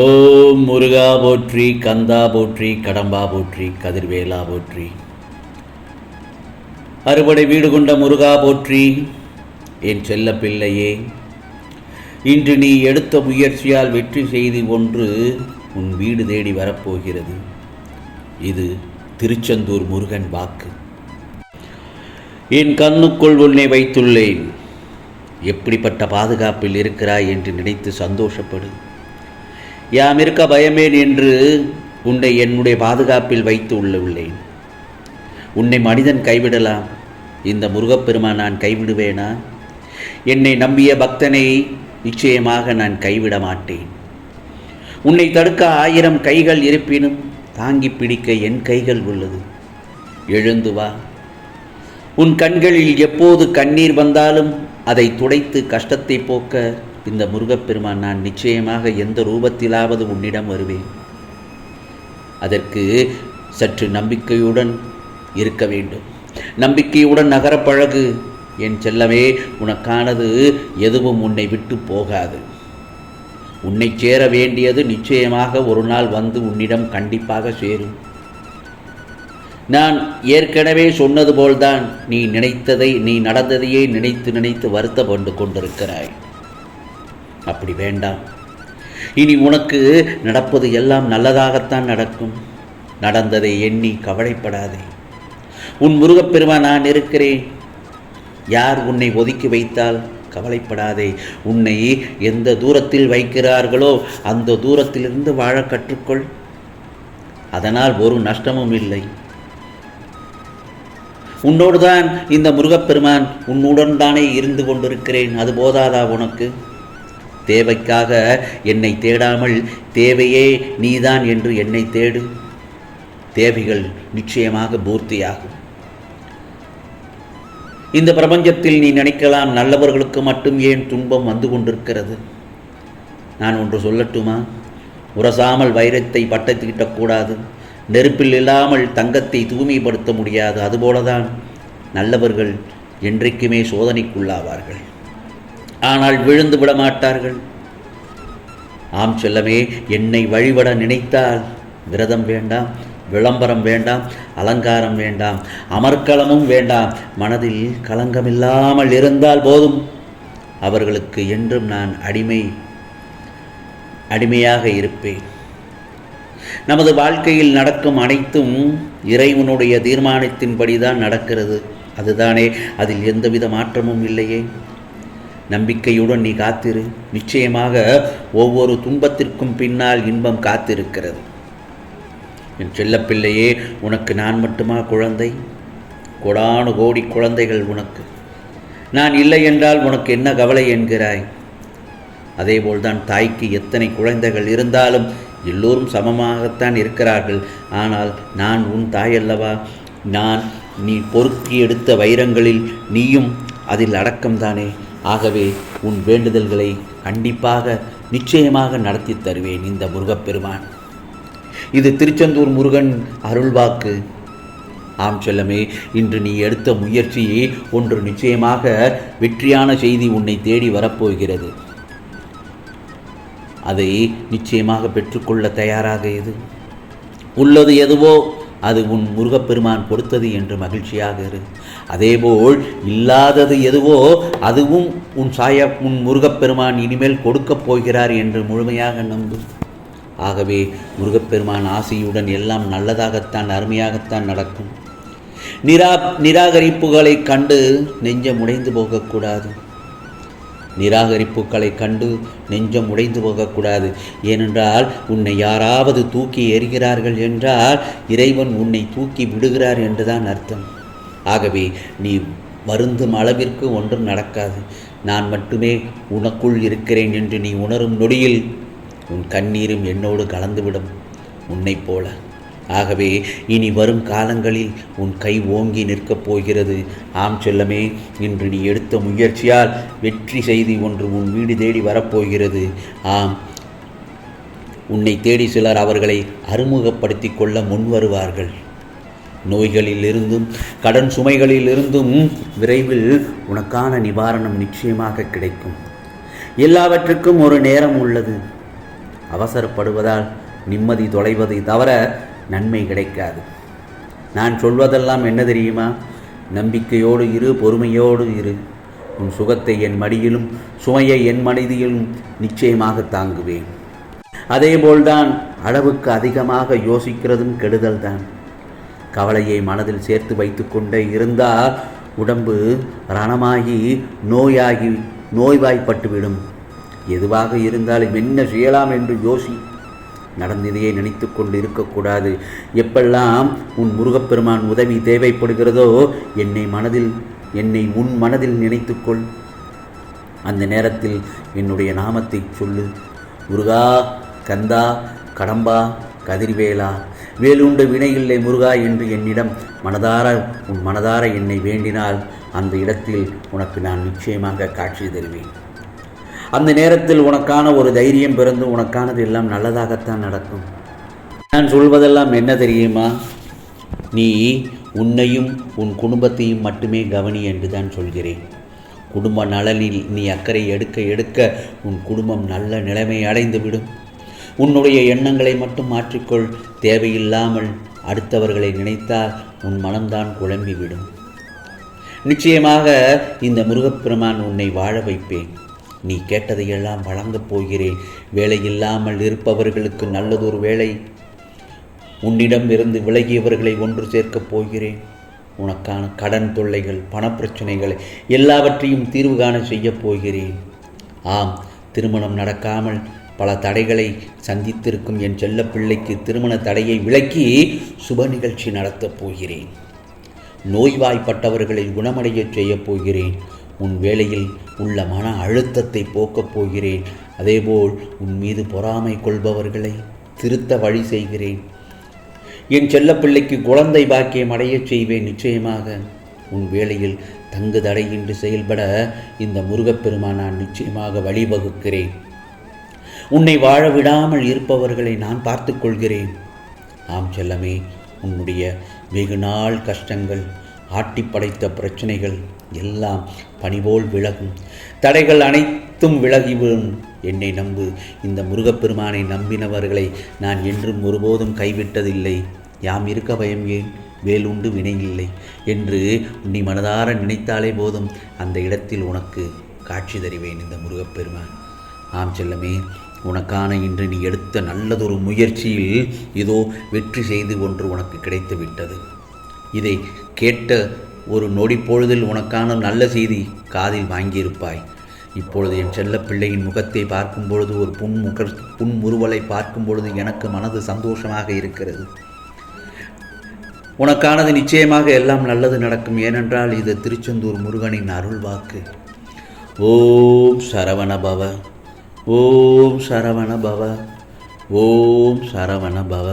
ஓம் முருகா போற்றி கந்தா போற்றி கடம்பா போற்றி கதிர்வேலா போற்றி. அறுபடை வீடு கொண்ட முருகா போற்றி என் செல்ல பிள்ளையே இன்று நீ எடுத்த முயற்சியால் வெற்றி செய்தி ஒன்று உன் வீடு தேடி வரப்போகிறது. இது திருச்செந்தூர் முருகன் வாக்கு. என் கண்ணுக்குள் உன்னை வைத்துள்ளேன். எப்படிப்பட்ட பாதுகாப்பில் இருக்கிறாய் என்று நினைத்து சந்தோஷப்படு. யாம் இருக்க பயமேன் என்று உன்னை என்னுடைய பாதுகாப்பில் வைத்து உள்ளேன். உன்னை மனிதன் கைவிடலாம். இந்த முருகப்பெருமான் நான் கைவிடுவேனா? என்னை நம்பிய பக்தனை நிச்சயமாக நான் கைவிட மாட்டேன். உன்னை தடுக்க ஆயிரம் கைகள் இருப்பினும் தாங்கி பிடிக்க என் கைகள் உள்ளது. எழுந்து வா. உன் கண்களில் எப்போது கண்ணீர் வந்தாலும் அதை துடைத்து கஷ்டத்தை போக்க இந்த முருகப்பெருமான் நான் நிச்சயமாக எந்த ரூபத்திலாவது உன்னிடம் வருவேன். அதற்கு சற்று நம்பிக்கையுடன் இருக்க வேண்டும். நம்பிக்கையுடன் நகரப்பழகு என் செல்லமே உனக்கானது எதுவும் உன்னை விட்டு போகாது. உன்னை சேர வேண்டியது நிச்சயமாக ஒரு நாள் வந்து உன்னிடம் கண்டிப்பாக சேரும். நான் ஏற்கனவே சொன்னது போல்தான் நீ நினைத்ததை நீ நடந்ததையே நினைத்து நினைத்து வருத்தப்பட்டு கொண்டிருக்கிறாய். அப்படி வேண்டாம். இனி உனக்கு நடப்பது எல்லாம் நல்லதாகத்தான் நடக்கும். நடந்ததை எண்ணி கவலைப்படாதே. உன் முருகப்பெருமான் நான் இருக்கிறேன். யார் உன்னை ஒதுக்கி வைத்தால் கவலைப்படாதே. உன்னை எந்த தூரத்தில் வைக்கிறார்களோ அந்த தூரத்திலிருந்து வாழ கற்றுக்கொள். அதனால் ஒரு நஷ்டமும் இல்லை. உன்னோடு தான் இந்த முருகப்பெருமான் உன்னுடன் தானே இருந்து கொண்டிருக்கிறேன். அது போதாதா உனக்கு? தேவைக்காக என்னை தேடாமல் தேவையே நீதான் என்று என்னை தேடு. தேவைகள் நிச்சயமாக பூர்த்தியாகும். இந்த பிரபஞ்சத்தில் நீ நினைக்கலாம் நல்லவர்களுக்கு மட்டும் ஏன் துன்பம் வந்து கொண்டிருக்கிறது? நான் ஒன்று சொல்லட்டுமா? உரசாமல் வைரத்தை பட்டத்திக்கிட்டக்கூடாது நெருப்பில் இல்லாமல் தங்கத்தை தூய்மைப்படுத்த முடியாது. அதுபோலதான் நல்லவர்கள் என்றைக்குமே சோதனைக்குள்ளாவார்கள். ஆனால் விழுந்து விட மாட்டார்கள் ஆம் செல்லமே என்னை வழிபட நினைத்தால் விரதம் வேண்டாம் விளம்பரம் வேண்டாம் அலங்காரம் வேண்டாம் அமர்க்களமும் வேண்டாம். மனதில் களங்கமில்லாமல் இருந்தால் போதும். அவர்களுக்கு என்றும் நான் அடிமை அடிமையாக இருப்பேன். நமது வாழ்க்கையில் நடக்கும் அனைத்தும் இறைவனுடைய தீர்மானத்தின்படி தான் நடக்கிறது. அதுதானே அதில் எந்தவித மாற்றமும் இல்லையே. நம்பிக்கையுடன் நீ காத்திரு. நிச்சயமாக ஒவ்வொரு துன்பத்திற்கும் பின்னால் இன்பம் காத்திருக்கிறது. என் செல்லப்பிள்ளையே உனக்கு நான் மட்டுமா குழந்தை? கொடானு கோடி குழந்தைகள் உனக்கு. நான் இல்லை என்றால் உனக்கு என்ன கவலை என்கிறாய்? அதேபோல்தான் தாய்க்கு எத்தனை குழந்தைகள் இருந்தாலும் எல்லோரும் சமமாகத்தான் இருக்கிறார்கள். ஆனால் நான் உன் தாய் அல்லவா நான் நீ பொறுக்கி எடுத்த வைரங்களில் நீயும் அதில் அடக்கம்தானே? ஆகவே உன் வேண்டுதல்களை கண்டிப்பாக நிச்சயமாக நடத்தி தருவேன் இந்த முருகப்பெருமான். இது திருச்செந்தூர் முருகன் அருள்வாக்கு. ஆம் செல்லமே இன்று நீ எடுத்த முயற்சியே ஒன்று நிச்சயமாக வெற்றியான செய்தி உன்னை தேடி வரப்போகிறது. அதை நிச்சயமாக பெற்றுக்கொள்ள தயாராக இது உள்ளது எதுவோ அது உன் முருகப்பெருமான் கொடுத்தது என்று மகிழ்ச்சியாக இரு. அதேபோல் இல்லாதது எதுவோ அதுவும் உன் சாய உன் முருகப்பெருமான் இனிமேல் கொடுக்கப் போகிறார் என்று முழுமையாக நம்பு. ஆகவே முருகப்பெருமான் ஆசையுடன் எல்லாம் நல்லதாகத்தான் அருமையாகத்தான் நடக்கும். நிரா நிராகரிப்புகளை கண்டு நெஞ்சம் உடைந்து போகக்கூடாது. நிராகரிப்புகளை கண்டு நெஞ்சம் உடைந்து போகக்கூடாது. ஏனென்றால் உன்னை யாராவது தூக்கி எறிகிறார்கள் என்றால் இறைவன் உன்னை தூக்கி விடுகிறார் என்றுதான் அர்த்தம். ஆகவே நீ வருந்தும் அளவிற்கு ஒன்றும் நடக்காது. நான் மட்டுமே உனக்குள் இருக்கிறேன் என்று நீ உணரும் நொடியில் உன் கண்ணீரும் என்னோடு கலந்துவிடும். உன்னைப் போல. ஆகவே இனி வரும் காலங்களில் உன் கை ஓங்கி நிற்கப் போகிறது. ஆம் செல்லமே இன்று நீ எடுத்த முயற்சியால் வெற்றி செய்தி ஒன்று உன் வீடு தேடி வரப்போகிறது. ஆம் உன்னை தேடி சிலர் அவர்களை அறிமுகப்படுத்தி கொள்ள முன் வருவார்கள். நோய்களிலிருந்தும் கடன் சுமைகளிலிருந்தும் விரைவில் உனக்கான நிவாரணம் நிச்சயமாக கிடைக்கும். எல்லாவற்றுக்கும் ஒரு நேரம் உள்ளது. அவசரப்படுவதால் நிம்மதி தொலைவதை தவிர நன்மை கிடைக்காது. நான் சொல்வதெல்லாம் என்ன தெரியுமா? நம்பிக்கையோடு இரு பொறுமையோடு இரு. உன் சுகத்தை என் மடியிலும் சுமையை என் மனதிலும் நிச்சயமாக தாங்குவேன். அதேபோல்தான் அளவுக்கு அதிகமாக யோசிக்கிறதும் கெடுதல் தான் கவலையை மனதில் சேர்த்து வைத்துக்கொண்டே இருந்தால் உடம்பு ரணமாகி நோயாகி நோய்வாய்ப்பட்டுவிடும். எதுவாக இருந்தாலும் என்ன செய்யலாம் என்று யோசி நடந்ததையே நினைத்து கொண்டு இருக்கக்கூடாது. எப்பெல்லாம் உன் முருகப்பெருமான் உதவி தேவைப்படுகிறதோ என்னை மனதில் என்னை உன் மனதில் நினைத்துக்கொள் அந்த நேரத்தில் என்னுடைய நாமத்தை சொல்லு. முருகா கந்தா கடம்பா கதிர்வேலா வேலுண்ட வினையில்லை முருகா என்று என்னிடம் மனதார உன் மனதார என்னை வேண்டினால் அந்த இடத்தில் உனக்கு நான் நிச்சயமாக காட்சி தருவேன். அந்த நேரத்தில் உனக்கான ஒரு தைரியம் பிறந்து உனக்கானது எல்லாம் நல்லதாகத்தான் நடக்கும். நான் சொல்வதெல்லாம் என்ன தெரியுமா? நீ உன்னையும் உன் குடும்பத்தையும் மட்டுமே கவனி என்று தான் சொல்கிறேன். குடும்ப நலனில் நீ அக்கறை எடுக்க எடுக்க உன் குடும்பம் நல்ல நிலைமை அடைந்துவிடும் உன்னுடைய எண்ணங்களை மட்டும் மாற்றிக்கொள். தேவையில்லாமல் அடுத்தவர்களை நினைத்தால் உன் மனம்தான் குழம்பிவிடும். நிச்சயமாக இந்த முருகப்பெருமான் உன்னை வாழ வைப்பேன். நீ கேட்டதையெல்லாம் வழங்கப் போகிறேன். வேலையில்லாமல் இருப்பவர்களுக்கு நல்லதொரு வேலை உன்னிடம் இருந்து விலகியவர்களை ஒன்று சேர்க்கப் போகிறேன். உனக்கான கடன் தொல்லைகள் பணப்பிரச்சனைகள் எல்லாவற்றையும் தீர்வு காண செய்யப் போகிறேன். ஆம் திருமணம் நடக்காமல் பல தடைகளை சந்தித்திருக்கும் என் செல்ல பிள்ளைக்கு திருமண தடையை விலக்கி சுப நிகழ்ச்சி நடத்தப் போகிறேன். நோய்வாய்ப்பட்டவர்களை குணமடையச் செய்யப் போகிறேன். உன் வேலையில் உள்ள மன அழுத்தத்தை போக்கப் போகிறேன். அதேபோல் உன் மீது பொறாமை கொள்பவர்களை திருத்த வழி செய்கிறேன். என் செல்லப்பிள்ளைக்கு குழந்தை பாக்கியம் அடையச் செய்வேன் நிச்சயமாக. உன் வேலையில் தங்கு தடையின்றி செயல்பட இந்த முருகப்பெருமான் நான் நிச்சயமாக வழிவகுக்கிறேன். உன்னை வாழ விடாமல் இருப்பவர்களை நான் பார்த்து கொள்கிறேன். ஆம் செல்லமே உன்னுடைய வெகு நாள் கஷ்டங்கள் ஆட்டி படைத்த பிரச்சனைகள் எல்லாம் பனிபோல் விலகும். தடைகள் அனைத்தும் விலகிவிடும் என்னை நம்பு. இந்த முருகப்பெருமானை நம்பினவர்களை நான் என்றும் ஒருபோதும் கைவிட்டதில்லை. யாம் இருக்க பயம் ஏன்? வேலுண்டு வினையில்லை. என்று நீ மனதார நினைத்தாலே போதும். அந்த இடத்தில் உனக்கு காட்சி தருவேன் இந்த முருகப்பெருமான். ஆம் செல்லமே உனக்கான இன்று நீ எடுத்த நல்லதொரு முயற்சியில் இதோ வெற்றி செய்து ஒன்று உனக்கு கிடைத்து விட்டது இதை கேட்ட ஒரு நொடி பொழுதில் உனக்கான நல்ல செய்தி காதில் வாங்கியிருப்பாய். இப்பொழுது என் செல்ல பிள்ளையின் முகத்தை பார்க்கும் பொழுது ஒரு புன்முக புன்முறுவலை பார்க்கும் பொழுது எனக்கு மனது சந்தோஷமாக இருக்கிறது. உனக்கானது நிச்சயமாக எல்லாம் நல்லது நடக்கும். ஏனென்றால் இது திருச்செந்தூர் முருகனின் அருள் வாக்கு. ஓம் சரவண பவ ஓம் சரவண பவ ஓம் சரவண பவ